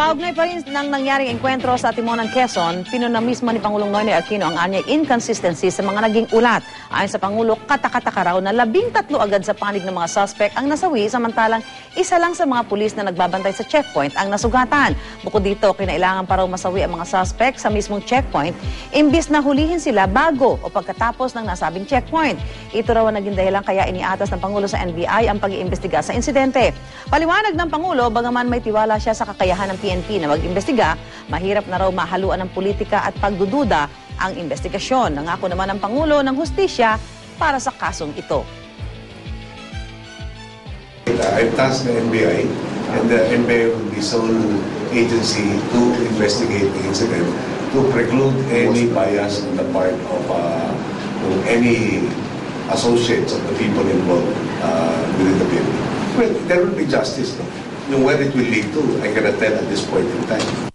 Kaugnay pa rin ng nangyaring enkwentro sa Timonan, Quezon, pinuna mismo ni Pangulong Noynoy Aquino ang anyay inconsistency sa mga naging ulat. Ayon sa Pangulo, katakataka raw na labing tatlo agad sa panig ng mga suspect ang nasawi samantalang isa lang sa mga pulis na nagbabantay sa checkpoint ang nasugatan. Bukod dito, kinailangan pa raw masawi ang mga suspect sa mismong checkpoint imbis na hulihin sila bago o pagkatapos ng nasabing checkpoint. Ito raw ang naging dahilan kaya iniatas ng Pangulo sa NBI ang pag-iimbestiga sa insidente. Paliwanag ng Pangulo, bagaman may tiwala siya sa kakayahan ng PNP na mag-imbestiga, mahirap na raw mahaluan ng politika at pagdududa ang investigasyon. Nangako naman ng Pangulo ng hustisya para sa kasong ito. I've tasked the NBI and the NBI will be sole agency to investigate the incident to preclude any bias on the part of uh, any associates of the people involved uh, within the PNP. Well, there will be justice. Yung where it will lead to, I cannot tell at this point in time.